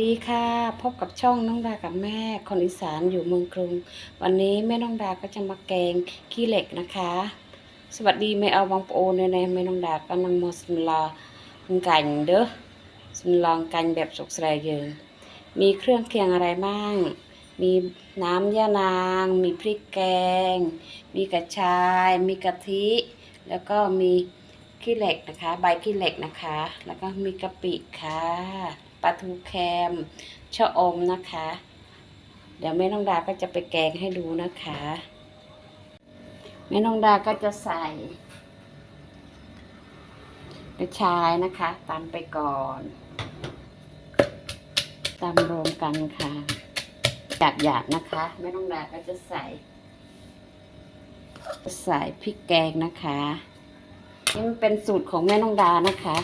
ดีค่ะ พบกับช่องน้องดากับแม่คนอีสานอยู่เมืองกรุง วันนี้แม่น้องดาก็จะมาแกงขี้เหล็กนะคะ สวัสดีแม่เอาบางปโอนในแม่น้องดาก็นังมอสมลากังเด้อสมลองกังแบบสุกสายเยินมีเครื่องเคียงอะไรบ้าง มีน้ำยานาง มีพริกแกง มีกระชาย มีกะทิ แล้วก็มี ขี้เหล็กนะคะ ใบขี้เหล็กนะคะ แล้วก็มีกะปิค่ะปลาทูแคมชะอมนะคะ เดี๋ยวแม่น้องดาก็จะไปแกงให้ดูนะคะแม่น้องดาก็จะใส่กระชายนะคะตามไปก่อนตามรวมกันค่ะหยาบๆนะคะแม่น้องดาก็จะใส่ ใส่พริกแกงนะคะ นี่มันเป็นสูตรของแม่น้องดานะคะ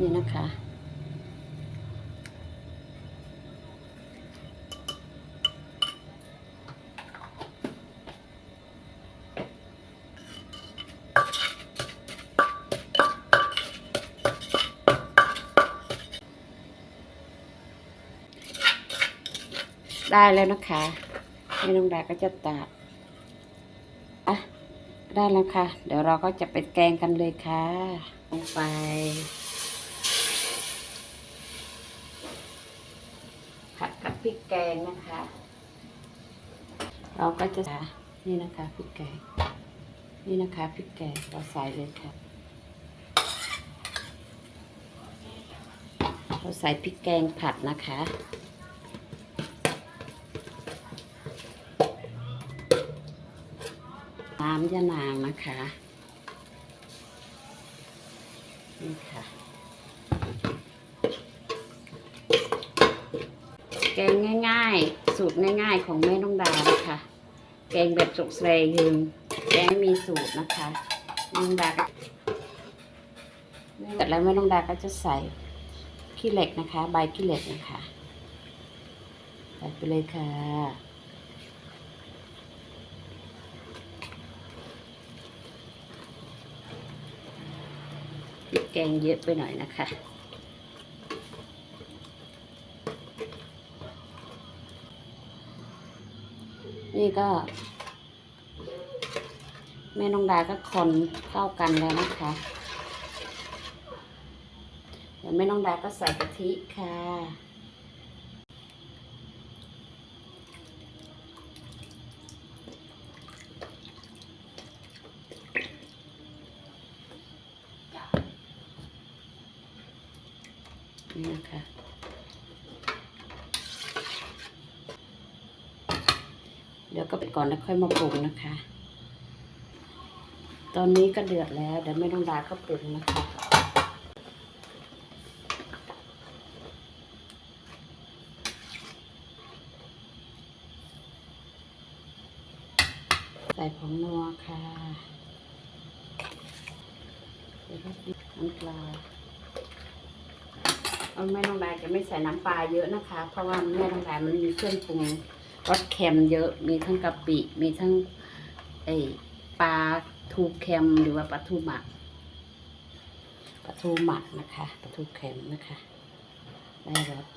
นี่นะคะได้แล้วนะคะ แม่น้องดาก็จะตัดอะได้แล้วค่ะ เดี๋ยวเราก็จะไปแกงกันเลยค่ะ ลงไป ผัดกับพริกแกงนะคะ เราก็จะนี่นะคะพริกแกง นี่นะคะพริกแกงเราใส่เลยค่ะ เราใส่พริกแกงผัดนะคะ น้ำยะนางนะคะ นี่ค่ะ แกงง่ายๆ สูตรง่ายๆของแม่น้องดานะคะ แกงแบบสุกเสยยืมแกงมีสูตรนะคะแม่น้องดาก็เสร็จแล้วแม่น้องดาก็จะใส่ขี้เหล็กนะคะ ใบขี้เหล็กนะคะใส่ไปเลยค่ะ พริก แกงเยอะไปหน่อยนะคะนี่ก็ แม่น้องดาก็คนเข้ากันแล้วนะคะเดี๋ยวแม่น้องดาก็ใส่กะทิค่ะ นี่นะคะ เดี๋ยวก็ไปก่อนแล้วค่อยมาปรุงนะคะ ตอนนี้ก็เดือดแล้ว เดี๋ยวไม่ต้องดาก็ปรุงนะคะใส่ผงนัวค่ะ เดี๋ยวก็น้ำปลาเอา แม่น้องดาจะไม่ใส่น้ำปลาเยอะนะคะ เพราะว่าแม่น้องดามันมีเครื่องปรุงรสเค็มเยอะ มีทั้งกะปิ มีทั้งไอปลาทูเค็มหรือว่าปลาทูหมักปลาทูหมักนะคะปลาทูเค็มนะคะ ได้รส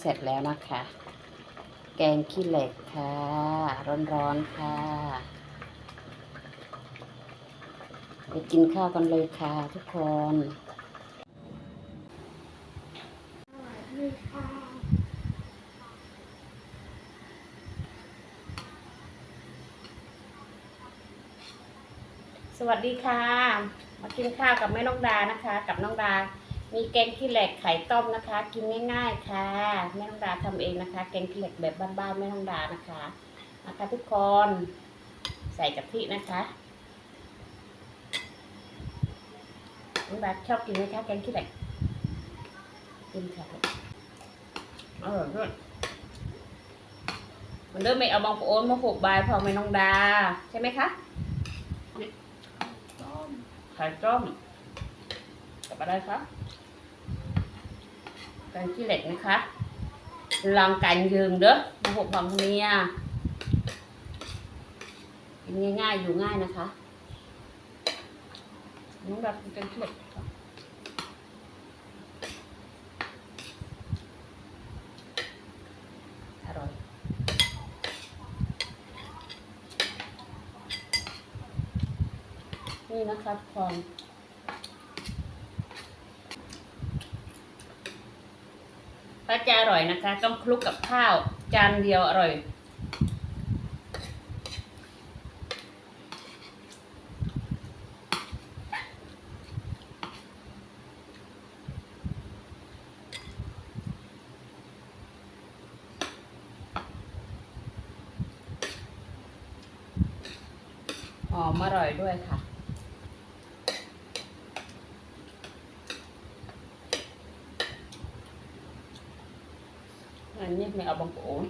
เสร็จแล้วนะคะ แกงขี้เหล็กค่ะ ร้อนๆค่ะ ไปกินข้าวกันเลยค่ะทุกคนสวัสดีค่ะ มากินข้าวกับแม่น้องดานะคะ กับน้องดา มีแกงขี้เหล็กไข่ต้มนะคะ กินง่ายๆค่ะแม่น้องดาทำเองนะคะ แกงขี้เหล็กแบบบ้านๆแม่น้องดานะคะนะคะทุกคนใส่กะทินะคะน้องดาชอบกินไหมคะแกงขี้เหล็กกินค่ะอร่อยด้วยมันเริ่มไม่เอาบองโอนมาหกใบพอไม่น้องดา ใช่ไหมคะไข่ต้ม อะไรคะแกงขี้เหล็กนะคะลองกันยืงเด้อมาหกของเมียกินง่ายๆอยู่ง่ายนะคะน้องแบบแกงขี้เหล็กอร่อยนี่นะคะทุกคน ถ้าจะอร่อยนะคะ ต้องคลุกกับข้าวจานเดียวอร่อย หอมอร่อยด้วยค่ะ อันนี้ไม่เอาบางโอน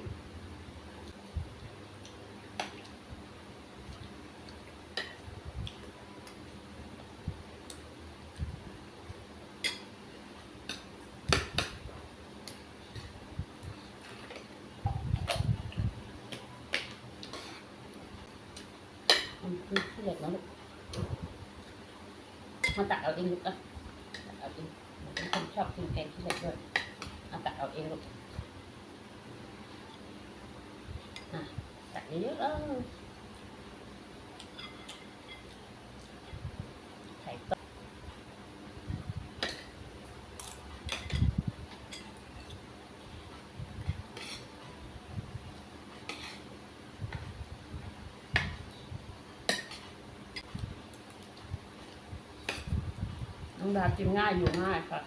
อืมนี่ขี้เหล็กแล้วลูกมาตักเอาเองลูกอะตักเอาเองผมเป็นคนชอบกินแกงขี้เหล็กด้วยเอาตักเอาเองลูกอะ ตักเยอะๆเออไข่ต้มน้องดากินง่ายอยู่ง่ายค่ะ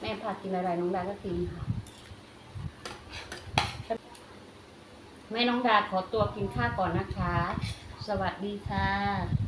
แม่พากินอะไรน้องดาก็กินค่ะ แม่น้องดาขอตัวกินข้าวก่อนนะคะ สวัสดีค่ะ